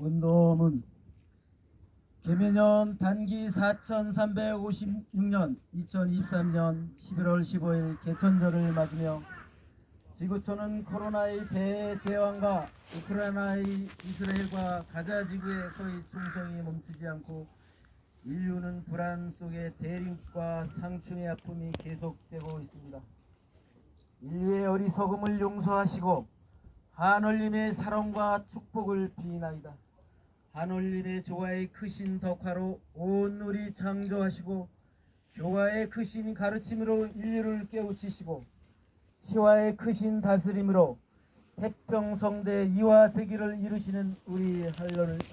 원도문 개면년 단기 4356년 2023년 11월 15일 개천절을 맞으며 지구촌은 코로나의 대재앙과 우크라이나의 이스라엘과 가자 지구의 소위 충성이 멈추지 않고 인류는 불안 속에 대립과 상충의 아픔이 계속되고 있습니다. 인류의 어리석음을 용서하시고 하늘님의 사랑과 축복을 비나이다. 하늘님의 조화의 크신 덕화로 온 우리 창조하시고 교화의 크신 가르침으로 인류를 깨우치시고 치화의 크신 다스림으로 태평성대 이화세기를 이루시는 우리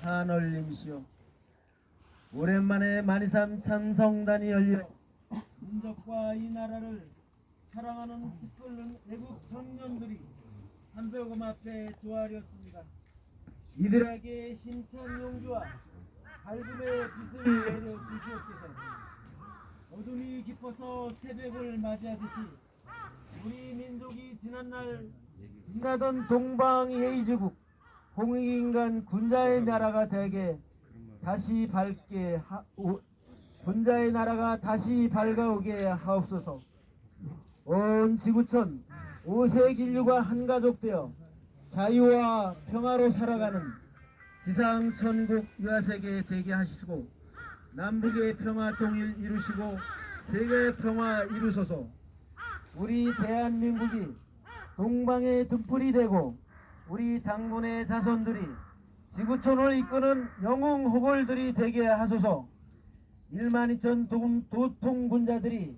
하늘님이시여 오랜만에 만이삼 참성단이 열려 민족과 이 나라를 사랑하는 이끌는 애국 청년들이 한백음 앞에 조아렸습니다. 이들에게 힘찬 용기와 밝음의 빛을 내려 주시옵소서. 어둠이 깊어서 새벽을 맞이하듯이 우리 민족이 지난날 빛나던 동방 예의제국 홍익인간 군자의 나라가 되게 다시 밝게 하, 오, 군자의 나라가 다시 밝아오게 하옵소서. 온 지구촌 오색 인류가 한 가족 되어 자유와 평화로 살아가는 지상 천국 유아세계 되게 하시고 남북의 평화 통일 이루시고 세계 평화 이루소서. 우리 대한민국이 동방의 등불이 되고 우리 당군의 자손들이 지구촌을 이끄는 영웅 호골들이 되게 하소서. 1만 2천 도, 도통군자들이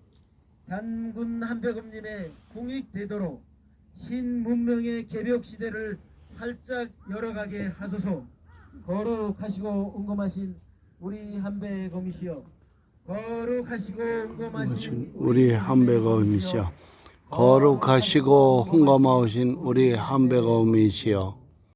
단군 한백음님의 공익되도록 신문명의 개벽 시대를 활짝 열어가게 하소서. 거룩하시고 은검하신 우리 한백음이시여. 거룩하시고 은검하신 우리 한백어음이시여 거룩하시고 홍감하신 우리 한백어음이시여